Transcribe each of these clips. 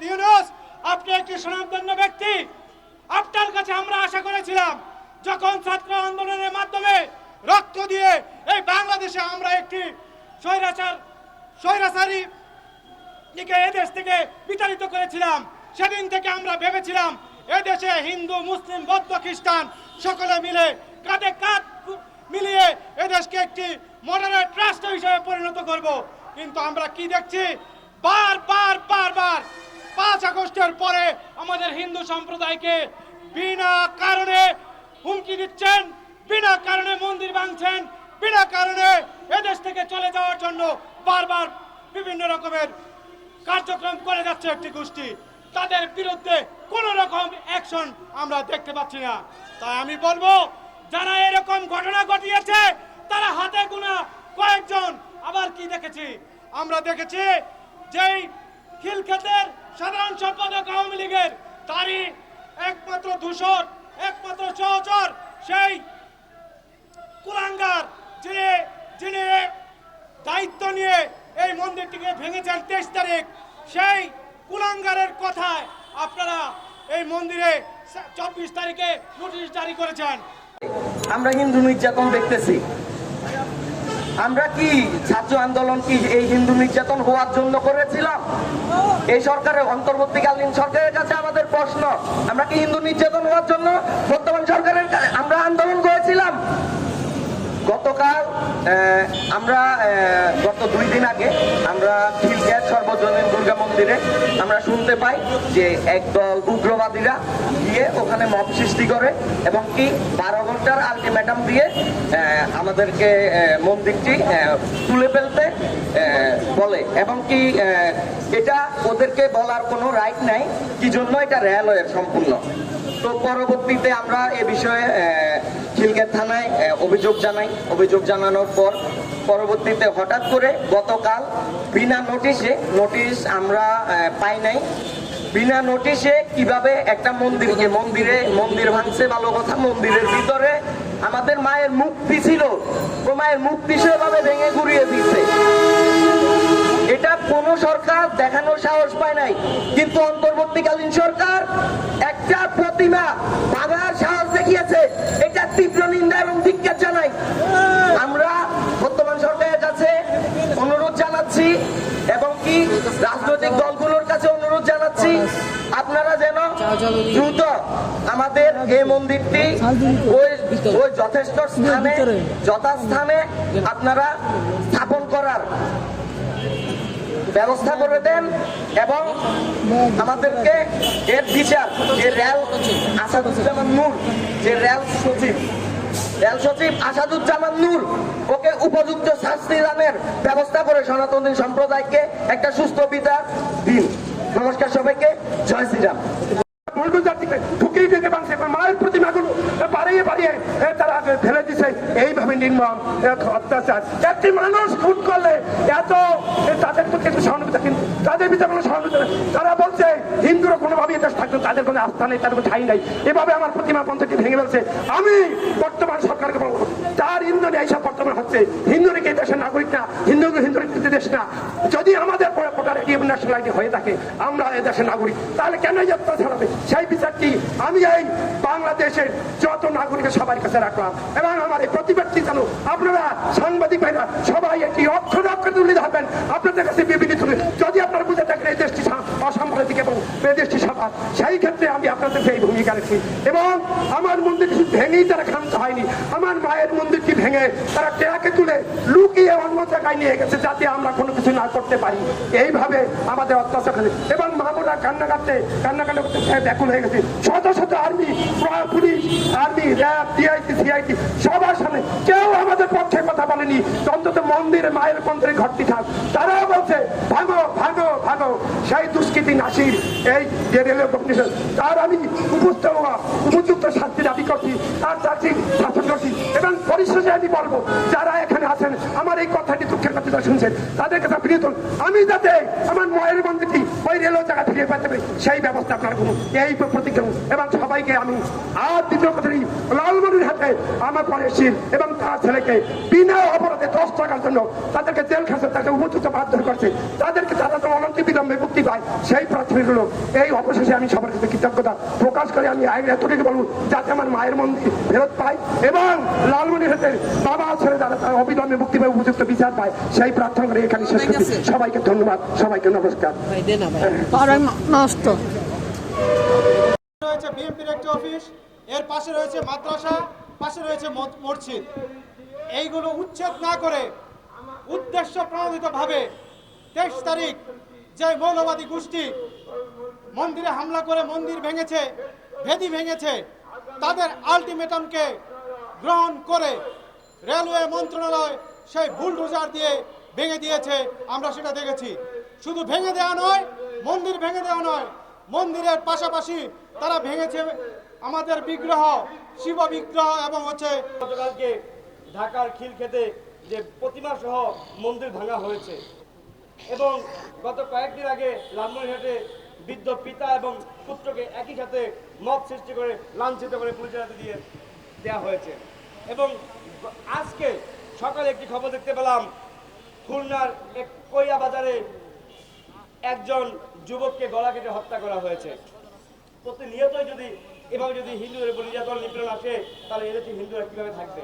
মোহাম্মদ ইউনুস, আপনি একটি সুনামধন্য ব্যক্তি। আপনার কাছে আমরা আশা করেছিলাম, যখন ছাত্র আন্দোলনের মাধ্যমে রক্ত দিয়ে এই বাংলাদেশে আমরা একটি স্বৈরাচার, স্বৈরাচারী এদেশ থেকে বিতাড়িত করেছিলাম, সেদিন থেকে আমরা ভেবেছিলাম এদেশে হিন্দু, মুসলিম, বৌদ্ধ, খ্রিস্টান সকলে মিলে কাঁধে কাঁধ মিলিয়ে এদেশকে একটি মডারেট রাষ্ট্র হিসেবে পরিণত করব। কিন্তু আমরা কি দেখছি? বার বার বার বার পাঁচ আগস্টের পরে আমাদের হিন্দু সম্প্রদায়কে বিনা কারণে হুমকি দিচ্ছেন, বিনা কারণে মন্দির ভাঙছেন, বিনা কারণে এদেশ থেকে চলে যাওয়ার জন্য বারবার বিভিন্ন রকমের কার্যক্রম করে যাচ্ছে একটি গোষ্ঠী। তাদের বিরুদ্ধে কোন রকম অ্যাকশন আমরা দেখতে পাচ্ছি না। তাই আমি বলব, যারা এরকম ঘটনা ঘটিয়েছে, তারা হাতে গোনা কয়েকজন। আবার কি দেখেছি? আমরা দেখেছি, যেই খিলক্ষেতের সাধারণ সম্পাদক আওয়ামী লীগের তারই একমাত্র দূষণ একমাত্র সহচর সেই কুলাঙ্গার যিনি যিনি দায়িত্ব নিয়ে এই মন্দিরটিকে ভেঙেছেন তেইশ তারিখ, সেই কুলাঙ্গারের কথায় আপনারা এই মন্দিরে চব্বিশ তারিখে নোটিশ জারি করেছেন। আমরা হিন্দু নির্যাতন দেখতেছি। আমরা কি ছাত্র আন্দোলন কি এই হিন্দু নির্যাতন হওয়ার জন্য করেছিলাম? এই সরকারের অন্তর্বর্তীকালীন সরকারের কাছে আমাদের প্রশ্ন, আমরা কি হিন্দু নির্যাতন হওয়ার জন্য বর্তমান সরকারের কা- আমরা আন্দোলন করেছিলাম গতকাল আহ, আমরা গত দুই দিন আগে আমরা খিলগ্যাস সর্বজনীন দুর্গা মন্দিরে আমরা শুনতে পাই যে একদল উগ্রবাদীরা গিয়ে ওখানে মব সৃষ্টি করে এবং কি বারো ঘণ্টার আলটিমেটাম দিয়ে আমাদেরকে মন্দিরটি তুলে ফেলতে বলে। এবং কি এটা ওদেরকে বলার কোনো রাইট নাই। কি জন্য এটা রেলওয়ের সম্পূর্ণ? তো পরবর্তীতে আমরা এ বিষয়ে খিলগেট থানায় অভিযোগ জানাই। অভিযোগ জানানোর পর পরবর্তীতে হঠাৎ করে গতকাল বিনা নোটিশে, নোটিশ আমরা পাই নাই। বিনা নোটিশে কীভাবে একটা মন্দিরকে মন্দিরে, মন্দির ভাঙছে ভালো কথা, মন্দিরের ভিতরে আমাদের মায়ের মুক্তি ছিল। ও মায়ের মুক্তি সেভাবে ভেঙে ঘুরিয়ে দিচ্ছে এটা কোন সরকার দেখানোর সাহস পায় নাই। কিন্তু অন্তর্বর্তীকালীন সরকার একটা প্রতিমা ভাঙার সাহস দেখিয়েছে, এটা তীব্র নিন্দা এবং ধিক্কার জানাই। আমরা বর্তমান সরকারের কাছে অনুরোধ জানাচ্ছি এবং কি রাজনৈতিক দলগুলোর কাছে অনুরোধ জানাচ্ছি, আপনারা যেন দ্রুত আমাদের এই মন্দিরটি ওই ওই যথেষ্ট স্থানে, যথাস্থানে আপনারা স্থাপন করার ব্যবস্থা করে দেন এবং আমাদেরকে এর বিচার, যে রেল আসাদুজ্জামান নূর, যে রেল সচিব রেল সচিব আসাদুজ্জামান নূর, ওকে উপযুক্ত শাস্তি দানের ব্যবস্থা করে সনাতনী সম্প্রদায়কে একটা সুস্থ বিচার দিন। নমস্কার সবাইকে, জয় শ্রীরাম। ঢুকিয়ে দিতে পারছে মায়ের প্রতিমাগুলো বাড়িয়ে বাড়িয়ে তারা ফেলে দিছে। নির্মম এ, অত্যাচার। একটি মানুষ খুন করলে এত তাদের প্রতি কিন্তু সহানুভূতি কিন্তু তাদের ভিতরে কোনো সহানুভূতি। তারা বলছে হিন্দুরা কোনোভাবে দেশ থাকতো তাদের কোনো আস্থা নেই তাদের কোনো ঠাই নাই। এভাবে আমার প্রতিমা পন্থটি ভেঙে ফেলছে। আমি বর্তমান সরকারকে বলব। তার ইন্ধনে এইসব বর্তমান হচ্ছে হিন্দু নাকি দেশের নাগরিক না? হিন্দু হিন্দু দেশ না? যদি আমাদের পরে প্রকার ন্যাশনাল আইডি হয়ে থাকে, আমরা এই দেশের নাগরিক। তাহলে কেন এই অত্যাচার হবে সেই বিচারটি আমি এই বাংলাদেশের যত নাগরিকের সবার কাছে রাখলাম। এবং আমার এই প্রতিবাদটি জানো, আপনারা সাংবাদিক ভাইরা, সবাই একটি অক্ষর অক্ষর তুলে ধরবেন। আপনাদের কাছে বিবৃতি তুলে। যদি আপনারা বুঝে থাকেন এই দেশটি অসাম্প্রদায়িক এবং এই দেশটি সবার, সেই ক্ষেত্রে আমি আপনাদের এই ভূমিকা রেখেছি এবং আমার মন্দির শুধু ভেঙেই তারা ক্ষান্ত হয়নি। আমার মায়ের মন্দিরটি ভেঙে তারা টেরাকে তুলে লুকিয়ে অন্য জায়গায় নিয়ে গেছে যাতে আমরা কোনো কিছু না করতে পারি। এইভাবে আমাদের অত্যাচার করে এবং মাহমুদা কান্নাকাটতে কাটতে কান্না কান্না করতে ব্যাকুল হয়ে গেছে। শত শত army, police, army, RAB DIT CIT সবার সামনে কেউ আমাদের পক্ষে কথা বলেনি অন্তত মন্দিরে মায়ের মন্দিরে ঘরটি থাক তারাও বলছে, ভাগো ভাগো ভাগো, সেই দুষ্কৃতি নাসির, এই যে রেলওয়ে কমিশন তার আমি উপস্থিত হওয়া উপযুক্ত শাস্তি দাবি করছি, তার চাকরি শাসন করছি, এবং পরিশেষে আমি বলব যারা এখানে আছেন, আমার এই কথাটি দুঃখের কথা শুনছেন, তাদের কথা হন। আমি যাতে আমার মায়ের মন্দিরটি ওই রেলও জায়গা ফিরে পেতে হবে সেই ব্যবস্থা আপনার করুন এই প্রতিজ্ঞা করুন। এবং সবাইকে আমি আর দ্বিতীয় কথা লালমনির হাতে আমার শির এবং তার ছেলেকে বিনা অপরাধে দশ টাকার জন্য তাদেরকে জেল খাসে তাকে উপযুক্ত মারধর করছে। তাদেরকে তারা তো অনন্ত বিলম্বে মুক্তি পায় সেই হলো এই অবশেষে আমি সবার কাছে কৃতজ্ঞতা প্রকাশ করে আমি আইন এতটুকু বলব যাতে আমার মায়ের মন্দির ফেরত পায় এবং লালমনির হাতে বাবা ছেলে যারা তারা অবিলম্বে মুক্তি পায় উপযুক্ত বিচার পায় সেই প্রার্থনা করে এখানে শেষ করছি। সবাইকে ধন্যবাদ সবাইকে নমস্কার। নষ্ট। রয়েছে বিএনপির একটি অফিস এর পাশে রয়েছে মাদ্রাসা পাশে রয়েছে মসজিদ। এইগুলো উচ্ছেদ না করে উদ্দেশ্য প্রণোদিতভাবে তেইশ তারিখ যে মৌলবাদী গোষ্ঠী মন্দিরে হামলা করে মন্দির ভেঙেছে, ভেদি ভেঙেছে, তাদের আলটিমেটামকে গ্রহণ করে রেলওয়ে মন্ত্রণালয় সেই বুলডোজার দিয়ে ভেঙে দিয়েছে, আমরা সেটা দেখেছি। শুধু ভেঙে দেওয়া নয়, মন্দির ভেঙে দেওয়া নয়, মন্দিরের পাশাপাশি তারা ভেঙেছে আমাদের বিগ্রহ শিব বিগ্রহ এবং হচ্ছে ঢাকার খিলক্ষেতে যে প্রতিমা সহ মন্দির ভাঙা হয়েছে। এবং গত কয়েকদিন আগে লালমনিরহাটে বৃদ্ধ পিতা এবং পুত্রকে একই সাথে মত সৃষ্টি করে লাঞ্ছিত করে পুলিশের হাতে দিয়ে দেওয়া হয়েছে। এবং আজকে সকালে একটি খবর দেখতে পেলাম, খুলনার এক কইয়া বাজারে একজন যুবককে গলা কেটে হত্যা করা হয়েছে। প্রতিনিয়তই যদি এভাবে যদি হিন্দুদের উপর নির্যাতন নিপীড়ন আসে, তাহলে এদেশে হিন্দুরা কীভাবে থাকবে?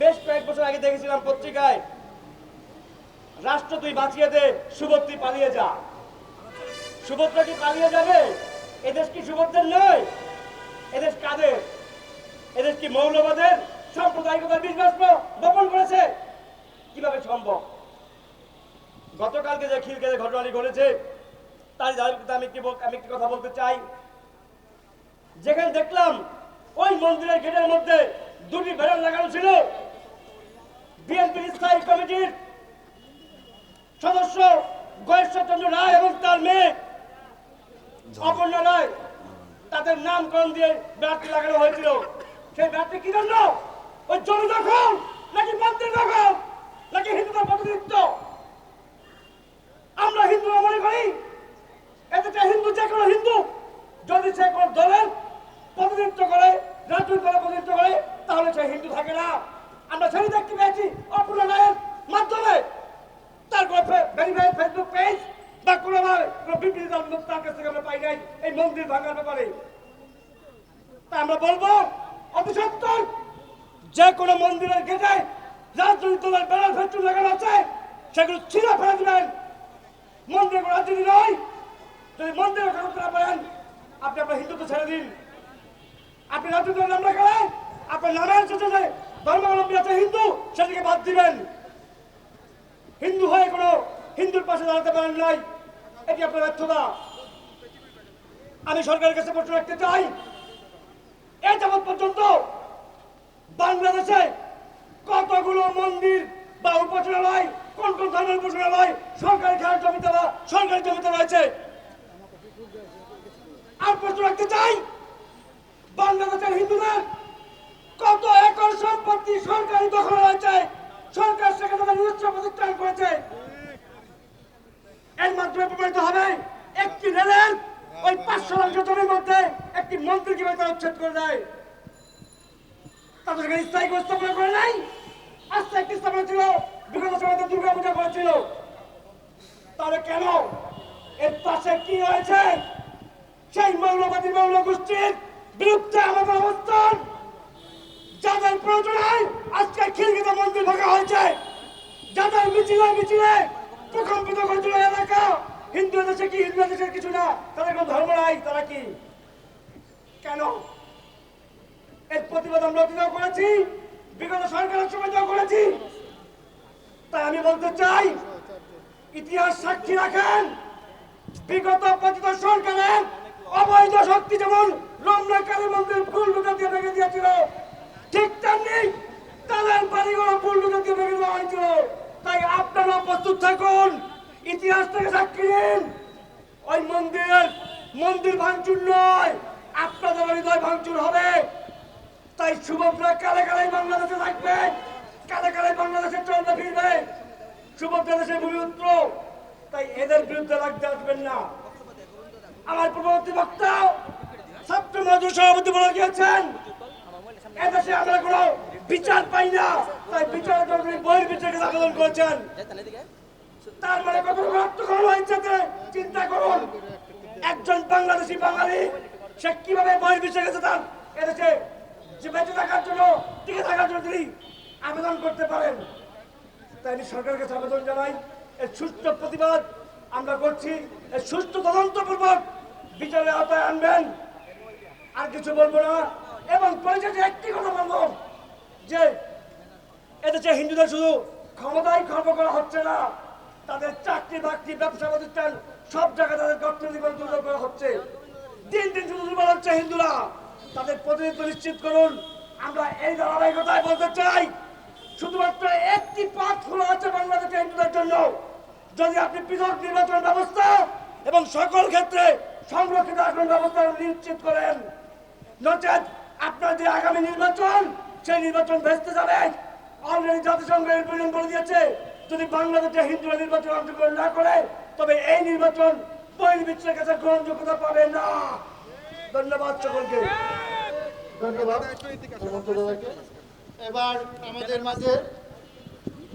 বেশ কয়েক বছর আগে দেখেছিলাম পত্রিকায়, রাষ্ট্র তুই বাঁচিয়ে দে সুভদ্রী পালিয়ে যা। সুভদ্রা কি পালিয়ে যাবে? এদেশ কি সুভদ্রের নয়? এদেশ কাদের? এদেশ কি মৌলবাদের? সাম্প্রদায়িকতার বিশ্বাস বপন করেছে? কীভাবে সম্ভব? গতকালকে যে খিলকে ঘটনাটি ঘটেছে ধারাবাহিকতা আমি একটি আমি একটি কথা বলতে চাই। যেখানে দেখলাম, ওই মন্দিরের গেটের মধ্যে দুটি ব্যানার লাগানো ছিল। বিএনপির স্থায়ী কমিটির সদস্য গয়েশ্বরচন্দ্র রায় এবং তার মেয়ে অপর্ণা রায়। তাদের নামকরণ দিয়ে ব্যানারটি লাগানো হয়েছিল। সেই ব্যানারটি কি জন্য? ওই জমি দখল নাকি মন্দির দখল নাকি হিন্দুদের প্রতিনিধিত্ব? আমরা হিন্দুরা মনে করি এতে হিন্দু যে কোনো হিন্দু। যদি সে কোনো দলের প্রতিনিধিত্ব করে, রাজনৈতিক দলের প্রতিনিধিত্ব করে তাহলে সে হিন্দু থাকে না। আমরা সেই দেখতে পেয়েছি অপূর্ণ রায়ের মাধ্যমে। তার কোনো ভেরিফাইড ফেসবুক পেজ বা কোনো ভাবে কোনো বিবৃতি থেকে আমরা পাই নাই এই মন্দির ভাঙার ব্যাপারে। তা আমরা বলব অতি সত্তর যে কোনো মন্দিরের গেটে রাজনৈতিক দলের ব্যানার ফেস্টুন লাগানো আছে, সেগুলো ছিঁড়ে ফেলে দিবেন। মন্দিরে কোনো রাজনীতি নয়। যদি মন্দিরে না আপনি আপনার হিন্দুত্ব ছেড়ে দিন। আপনি রাজনীতির নাম রাখেন নামের সাথে যে ধর্মাবলম্বী আছে, হিন্দু সেটাকে বাদ দিবেন। হিন্দু হয়ে কোনো হিন্দুর পাশে দাঁড়াতে পারেন নাই। এটি আপনার ব্যর্থতা। আমি সরকারের কাছে প্রশ্ন রাখতে চাই এই যাবৎ পর্যন্ত বাংলাদেশে কতগুলো মন্দির বা উপাসনালয়, কোন কোন ধরনের উপাসনালয় সরকারি খেয়াল জমিতে বা সরকারি জমিতে রয়েছে? আর প্রশ্ন রাখতে চাই, বাংলাদেশের হিন্দুদের সম্পত্তি সরকারি দখল রয়েছে সরকার সেখানে তাদের নিজস্ব প্রতিষ্ঠান করেছে। এর মাধ্যমে প্রমাণিত হবে, একটি রেলের ওই পাঁচশো লক্ষ জমির মধ্যে একটি মন্ত্রী কীভাবে তারা উচ্ছেদ করে দেয়? তাদের এখানে স্থায়ী করে নাই। আস্তে একটি স্থাপনা ছিল বিগত দুর্গা পূজা করেছিল। তাহলে কেন? এর পাশে কি হয়েছে সেই মৌলবাদী মৌল গোষ্ঠীর বিরুদ্ধে আমাদের অবস্থান। যাদের প্রয়োজনায় আজকে খিলগিতে মন্দির ভাঙা হয়েছে। যাদের মিছিলে মিছিলে, প্রকম্পিত করেছিল এলাকা। হিন্দু দেশে কি, হিন্দু দেশের কিছু না? তাদের কোনো ধর্ম নাই, তারা কি? কেন? এর প্রতিবাদ আমরা অতীতেও করেছি, বিগত সরকারের সময়তেও করেছি। তাই আমি বলতে চাই, ইতিহাস সাক্ষী রাখেন, বিগত পতিত সরকারের অবৈধ শক্তি যেমন রমনা কালী মন্দির ফুল দিয়ে ভেঙে দিয়েছিল ঠিক তেমনি তাদের বাড়িগুলো দিয়ে ভেঙে দেওয়া হয়েছিল। তাই আপনারা প্রস্তুত থাকুন। ইতিহাস থেকে সাক্ষী নিন। ওই মন্দির মন্দির ভাঙচুর নয়। আপনাদের হৃদয় ভাঙচুর হবে। তাই সুভদ্রা কালে কালে বাংলাদেশে থাকবে। কালে কালে বাংলাদেশে চলবে, ফিরবে। সুভদ্রা দেশের ভূমিপুত্র। তাই এদের বিরুদ্ধে লাগতে আসবেন না। আমার পূর্ববর্তী বক্তা ছাত্র মজুর সভাপতি বলে গিয়েছেন এদেশে আমরা কোনো বিচার পাই না। তাই বিচারের জন্য বহির বিচারকে আবেদন করেছেন। তার মানে কত রক্ত হয়েছে চিন্তা করুন। একজন বাংলাদেশি বাঙালি, সে কীভাবে বহির বিচার গেছে তার এদেশে যে বেঁচে থাকার জন্য, টিকে থাকার জন্য তিনি আবেদন করতে পারেন। তাই আমি সরকারের কাছে আবেদন জানাই, এর সুষ্ঠু প্রতিবাদ আমরা করছি, এর সুষ্ঠু তদন্তপূর্বক বিচারের আওতায় আনবেন। আর কিছু বলব না। এবং পরিশেষে একটি কথা বলব, যে এতে এদেশে হিন্দুদের শুধু ক্ষমতায় খর্ব করা হচ্ছে না, তাদের চাকরি বাকরি, ব্যবসা প্রতিষ্ঠান সব জায়গায় তাদের অর্থনৈতিক দুর্বল করা হচ্ছে। দিন দিন শুধু দুর্বল হচ্ছে হিন্দুরা। তাদের প্রতিনিধিত্ব নিশ্চিত করুন। আমরা এই ধারাবাহিকতায় বলতে চাই, শুধুমাত্র একটি পথ খোলা আছে বাংলাদেশের হিন্দুদের জন্য। যদি আপনি পৃথক নির্বাচন ব্যবস্থা এবং সকল ক্ষেত্রে সংরক্ষিত আসন ব্যবস্থা নিশ্চিত করেন, নচেত আপনার যে আগামী নির্বাচন, সেই নির্বাচন ভেস্তে যাবে। অলরেডি জাতিসংঘ এর বলে দিয়েছে। যদি বাংলাদেশে হিন্দুরা নির্বাচন অংশগ্রহণ না করে, তবে এই নির্বাচন বহির্বিশ্বের কাছে গ্রহণযোগ্যতা পাবে না। ধন্যবাদ সকলকে। ধন্যবাদ। এবার আমাদের মাঝে